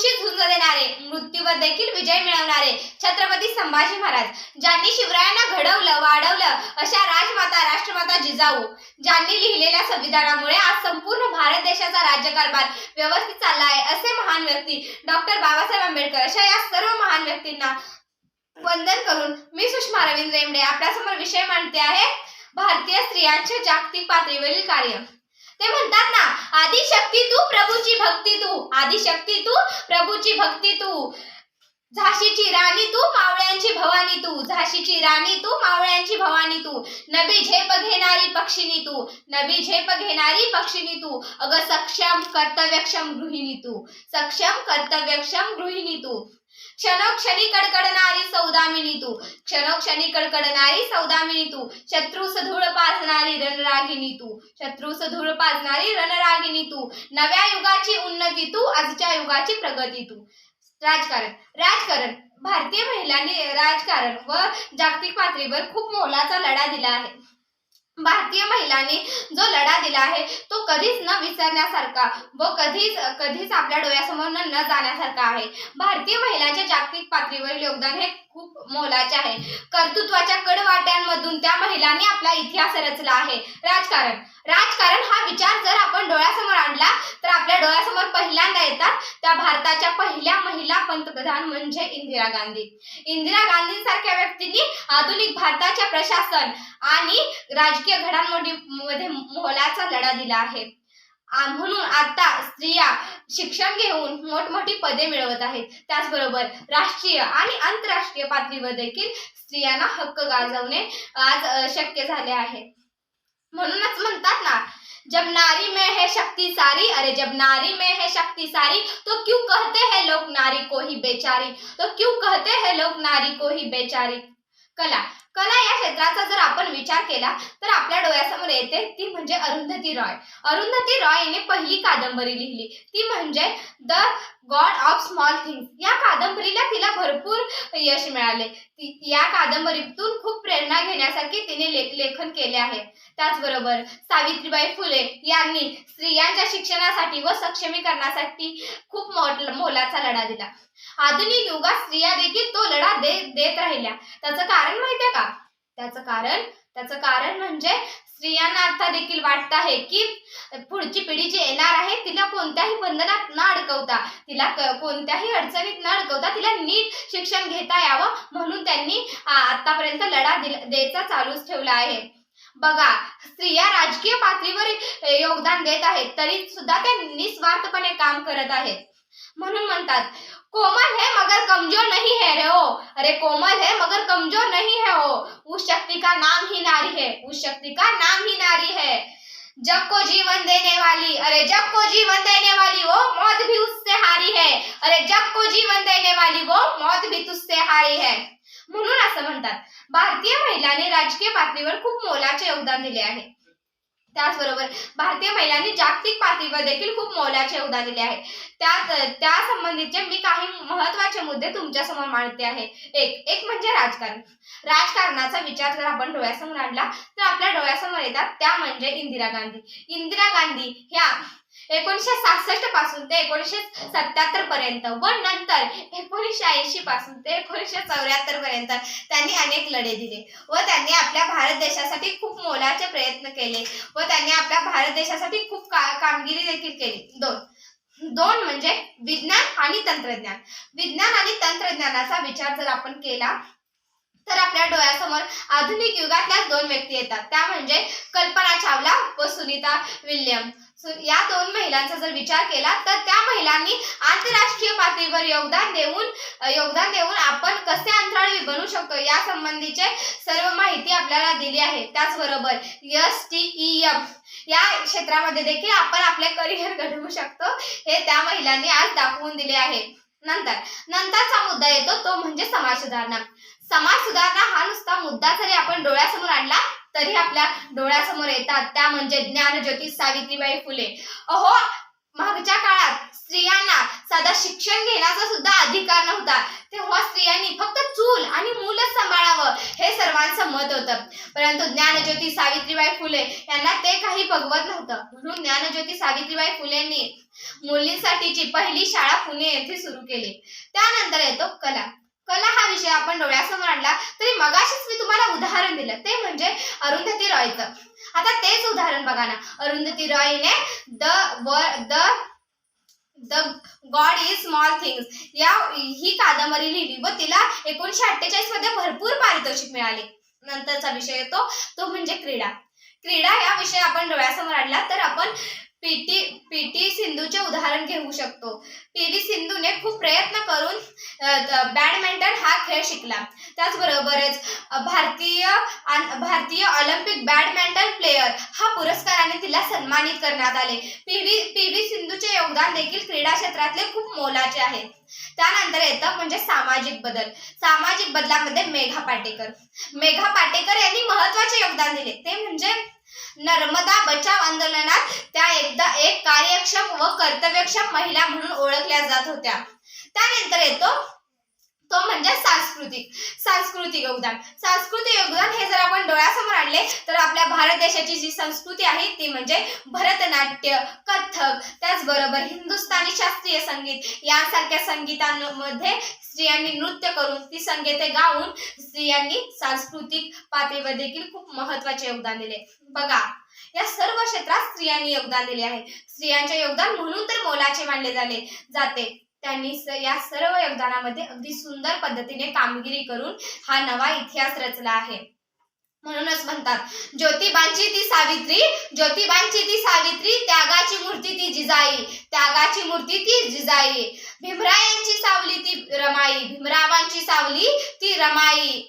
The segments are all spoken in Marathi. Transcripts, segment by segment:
मृत्यूशी झुंज देणारे मृत्यूवर देखील विजय मिळवणारे छत्रपती संभाजी महाराज ज्यांनी शिवरायांना घडवलं वाढवलं अशा राजमाता राष्ट्रमाता जिजाऊ ज्यांनी लिहिलेल्या संविधानामुळे आज संपूर्ण भारत देशाचा राज्यकारभार व्यवस्थित चालला आहे असे महान व्यक्ती डॉक्टर बाबासाहेब आंबेडकर अशा या सर्व महान व्यक्तींना वंदन करून मी सुषमा रवींद्र रेमडे आपल्यासमोर विषय मांडते आहे भारतीय स्त्रियांचे जागतिक पातळीवरील कार्य. ते म्हणतात ना आदिशक्ती तू प्रभूची भक्ती तू आदिशक्ती तू प्रभूची भक्ती तू. झाशीची राणी तू मावळ्यांची भवानी तू. झाशीची राणी तू मावळ्यांची भवानी तू. नबी झेप घेणारी पक्षिणी तू. नबी झेप घेणारी पक्षिणी तू. अग सक्षम कर्तव्यक्षम गृहिणी तू. सक्षम कर्तव्यक्षम गृहिणी तू. क्षणोक्षणी कडकडणारी सौदामिनी तू क्षणोक्षणी कडकडणारी सौदामिनी तू शत्रूस धूळ पाजणारी रणरागिनी तू शत्रूस धूळ पाजणारी रणरागिनी तू नव्या युगाची उन्नती तू आजच्या युगाची प्रगती तू राजकारण राजकारण भारतीय महिलांनी राजकारण व जागतिक पातळीवर खूप मोलाचा लढा दिला आहे भारतीय महिलांनी जो लढा दिला आहे तो कधीच न विसरण्यासारखा व कधीच कधीच आपल्या डोळ्यासमोर न जाण्यासारखा आहे. भारतीय महिलांच्या जागतिक पातळीवरील योगदान हे खूप मोलाचे आहे. कर्तृत्वाच्या कडवाट्यांमधून त्या महिलांनी आपला इतिहास रचला आहे. राजकारण. राजकारण हा विचार जर आपण डोळ्यासमोर आणला तर आपल्या डोळ्यासमोर पहिल्यांदा येतात त्या भारताच्या पहिल्या महिला पंतप्रधान म्हणजे इंदिरा गांधी. इंदिरा गांधींसारख्या व्यक्तींनी आधुनिक भारताच्या प्रशासन आणि राजकीय घडामोडी मध्ये मोलाचा लढा दिला आहे. म्हणून आता स्त्रिया शिक्षण घेऊन मोठमोठी पदे मिळवत आहेत. त्याचबरोबर राष्ट्रीय आणि आंतरराष्ट्रीय पातळीवर देखील स्त्रियांना हक्क गाजवणे आज शक्य झाले आहे. म्हणूनच म्हणतात ना, जब नारी में है शक्ति सारी, अरे जब नारी में है शक्ति सारी तो क्यों कहते हैं लोग नारी को ही बेचारी? तो क्यों कहते हैं लोग नारी को ही बेचारी? कला. कला या क्षेत्राचा जर आपण विचार केला तर आपल्या डोळ्यासमोर येते ती म्हणजे अरुंधती रॉय. अरुंधती रॉय यांनी पहिली कादंबरी लिहिली. ती म्हणजे The God of Small Things. या कादंबरीला तिला भरपूर यश मिळाले. या कादंबरीतून खूप प्रेरणा घेण्यासारखी तिने ले- लेखन केले आहे. त्याचबरोबर सावित्रीबाई फुले यांनी स्त्रियांच्या शिक्षणासाठी व सक्षमीकरणासाठी खूप मोठ मोलाचा लढा दिला. आधुनिक युगात स्त्रिया देखील तो लढा दे देत राहिल्या. त्याचं कारण माहितीये का? त्याचं कारण त्याचं कारण म्हणजे स्त्रियांना आता देखील वाटत आहे की पुढची पिढी जी येणार आहे तिला कोणत्याही बंधनात न अडकवता तिला कोणत्याही अडचणीत न अडकवता तिला नीट शिक्षण घेता यावं म्हणून त्यांनी आतापर्यंत लढा द्यायचा चालूच ठेवला आहे. बघा स्त्रिया राजकीय पातळीवर योगदान देत आहेत तरी सुद्धा त्या निस्वार्थपणे काम करत आहेत. म्हणून म्हणतात कोमल है मगर कमजोर नहीं है रे हो अरे कोमल है मगर कमजोर नहीं है ओ। उस शक्ति का नाम ही नारी है उस शक्ति का नाम ही नारी है। जग को जीवन देने वाली अरे जग को जीवन देने वाली वो मौत भी उससे हारी है। अरे जग को जीवन देने वाली वो मौत भी तुझसे हारी है। म्हणून असं म्हणतात भारतीय महिलांनी राजकीय पातळीवर खूप मोलाचे योगदान दिले आहे. त्याचबरोबर भारतीय महिलांनी जागतिक पातळीवर देखील खूप मोलाचे योगदान दिले आहे त्यात त्या संबंधीचे मी काही महत्त्वाचे मुद्दे तुमच्यासमोर मांडते आहे. एक एक म्हणजे राजकारण. राजकारणाचा विचार जर आपण डोळ्यासमोर आणला तर आपल्या डोळ्यासमोर येतात त्या म्हणजे इंदिरा गांधी. इंदिरा गांधी ह्या एकोणीसशे सहासष्टपासून ते एकोणीसशे सत्याहत्तर पर्यंत व नंतर एकोणीसशे ऐंशी पासून ते एकोणीसशे चौऱ्याहत्तर पर्यंत त्यांनी अनेक लढे दिले. व त्यांनी आपल्या भारत देशासाठी खूप मोलाचे प्रयत्न केले. व त्यांनी आपल्या भारत देशासाठी खूप का कामगिरी देखील केली. दोन. दोन म्हणजे विज्ञान आणि तंत्रज्ञान. विज्ञान आणि तंत्रज्ञानाचा विचार जर आपण केला तर आपल्या डोळ्यासमोर आधुनिक युगातल्याच दोन व्यक्ती येतात. त्या म्हणजे कल्पना चावला व सुनीता विल्यम. या दोन महिलांचा जर विचार केला तर त्या महिलांनी आंतरराष्ट्रीय पातळीवर योगदान देऊन योगदान देऊन आपण कसे अंतराळवी बनू शकतो या संबंधीचे सर्व माहिती आपल्याला दिली आहे. त्याचबरोबर एस टी ई एम या क्षेत्रामध्ये देखील आपण आपले करिअर घडवू शकतो हे त्या महिलांनी आज दाखवून दिले आहे. नंतर नंतरचा मुद्दा येतो तो म्हणजे समाज सुधारणा समाज सुधारणा हा नुसता मुद्दा जरी आपण डोळ्यासमोर आणला तरी आपल्या डोळ्यासमोर येतात. त्या म्हणजे ज्ञानज्योती सावित्रीबाई फुले. अहो मागच्या काळात स्त्रियांना साधा शिक्षण घेण्याचा सुद्धा अधिकार नव्हता. तेव्हा स्त्रियांनी फक्त चूल आणि मूलच सांभाळावं हे सर्वांचं मत होतं. परंतु ज्ञानज्योती सावित्रीबाई फुले यांना ते काही बघवत नव्हतं. म्हणून ज्ञानज्योती सावित्रीबाई फुलेंनी मुलींसाठीची पहिली शाळा पुणे येथे सुरू केली. त्यानंतर येतो कला. कला हा विषय आपण डोळ्यासमोर आणला तरी मगाशीच मी तुम्हाला उदाहरण दिलं. ते म्हणजे अरुंधती रॉयचं आता तेच उदाहरण बघा ना. Arundhati रॉयने the the The God is Small Things या ही कादंबरी लिहिली व तिला एकोणीशे अठ्ठेचाळीसमध्ये भरपूर पारितोषिक मिळाले. नंतरचा विषय येतो तो म्हणजे क्रीडा. क्रीडा या विषय आपण डोळ्यासमोर आणला तर आपण पीटी पीटी सिंधूचे उदाहरण घेऊ शकतो. पी व्ही सिंधूने खूप प्रयत्न करून बॅडमिंटन हा खेळ शिकला. त्याचबरोबरच भारतीय भारतीय ऑलिम्पिक बॅडमिंटन प्लेयर हा पुरस्काराने तिला सन्मानित करण्यात आले. पी व्ही पी व्ही सिंधूचे योगदान देखील क्रीडा क्षेत्रातले खूप मोलाचे आहे. त्यानंतर येतं म्हणजे सामाजिक बदल. सामाजिक बदलामध्ये मेघा पाटेकर. मेघा पाटेकर यांनी महत्त्वाचे योगदान दिले. ते म्हणजे नर्मदा बचाव आंदोलनात त्या एकदा एक कार्यक्षम व कर्तव्यक्षम महिला म्हणून ओळखल्या जात होत्या. त्यानंतर येतो तो म्हणजे सांस्कृतिक सांस्कृतिक योगदान. सांस्कृतिक योगदान हे जर आपण डोळ्यासमोर आणले तर आपल्या भारत देशाची जी संस्कृती आहे ती म्हणजे भरतनाट्य कथक त्याचबरोबर हिंदुस्थानी शास्त्रीय संगीत. यासारख्या संगीतांमध्ये स्त्रियांनी नृत्य करून ती संगीते गाऊन स्त्रियांनी सांस्कृतिक पातळीवर देखील खूप महत्त्वाचे योगदान दिले. बघा या सर्व क्षेत्रात स्त्रियांनी योगदान दिले आहे. स्त्रियांचे योगदान म्हणून तर मोलाचे मानले झाले जाते. त्यांनी स- या सर्व योगदानामध्ये अगदी सुंदर पद्धतीने कामगिरी करून हा नवा इतिहास रचला आहे. म्हणूनच म्हणतात ज्योतिबांची ती सावित्री ज्योतिबांची ती सावित्री त्यागाची मूर्ती ती जिजाई त्यागाची मूर्ती ती जिजाई. भीमरायांची सावली ती रमाई भीमरावांची सावली ती रमाई.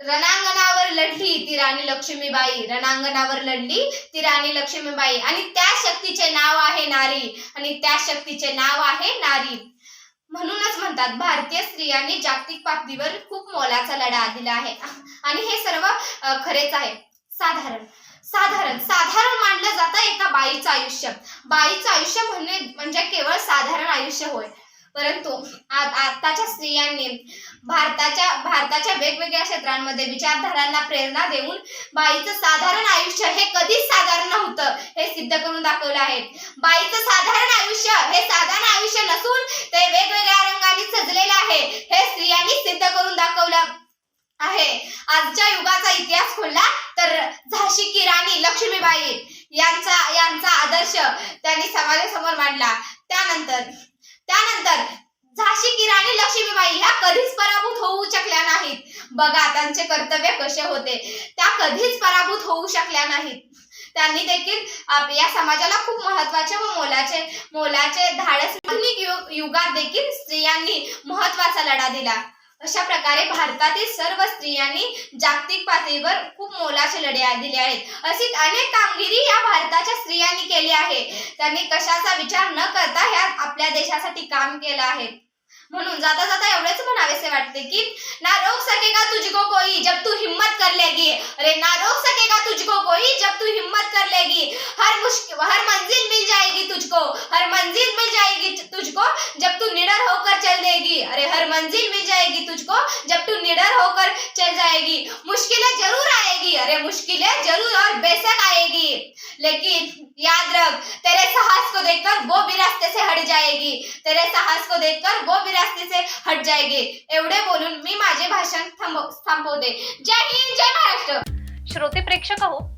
रणांगणावर लढली ती राणी लक्ष्मीबाई. रणांगणावर लढली ती राणी लक्ष्मीबाई. आणि त्या शक्तीचे नाव आहे नारी. आणि त्या शक्तीचे नाव आहे नारी. म्हणूनच म्हणतात भारतीय स्त्रियांनी जागतिक पातळीवर खूप मोलाचा लढा दिला आहे. आणि हे सर्व खरेच आहे. साधारण साधारण साधारण मानलं जातं एका बाईचं आयुष्य. बाईचं आयुष्य म्हणणे म्हणजे केवळ साधारण आयुष्य होय. परंतु आताच्या स्त्रियांनी भारताच्या भारताच्या वेगवेगळ्या क्षेत्रांमध्ये विचारधारांना प्रेरणा देऊन बाईचं साधारण आयुष्य हे कधीच साधारण नव्हतं हे सिद्ध करून दाखवलं आहे. बाईचं साधारण आयुष्य हे साधारण आयुष्य नसून ते वेगवेगळ्या रंगांनी सजलेलं आहे हे स्त्रियांनी सिद्ध करून दाखवलं आहे. आजच्या युगाचा इतिहास खोलला तर झाशी की राणी लक्ष्मीबाई यांचा यांचा आदर्श त्यांनी समाजासमोर मांडला. त्यानंतर त्यानंतर झाशी की राणी लक्ष्मीबाई ह्या कधीच पराभूत होऊ शकल्या नाहीत. बघा त्यांचे कर्तव्य कसे होते. त्या कधीच पराभूत होऊ शकल्या नाहीत. त्यांनी देखील आप- या समाजाला खूप महत्त्वाचे व मोलाचे मोलाचे धाडस. युग युगात देखील स्त्रियांनी महत्त्वाचा लढा दिला. अशा प्रकारे भारतातील सर्व स्त्रियांनी जागतिक पातळीवर खूप मोलाचे लढे दिले आहेत. अशी अनेक कामगिरी या भारताच्या स्त्रियांनी केली आहे. त्यांनी कशाचा विचार न करता ह्या आपल्या देशासाठी काम केलं आहे. म्हणून जाता जाता एवढेच म्हणावेसे वाटते की ना रोक सकेगा तुझको कोई जब तू हिम्मत कर लेगी. अरे ना रोक सकेगा तुझ हिम्मत कर लेगी हर मुश्किल हर मंजिल मिल जाएगी तुझको। हर मंजिल मिल जाएगी तुझको जब तू निडर होकर चल देगी। अरे, हर मंजिल मिल जाएगी तुझको जब तू निडर होकर चल जाएगी। मुश्किलें ज़रूर आएगी। अरे, मुश्किलें ज़रूर और बेशक आएगी। लेकिन याद रख, तेरे साहस को देखकर वो भी रास्ते से हट जाएगी। तेरे साहस को देखकर वो भी रास्ते से हट जाएगी। एवढे बोलून मी माझे भाषण थांबव, थांबवते. जय हिंद, जय महाराष्ट्र. श्रोते प्रेक्षक हो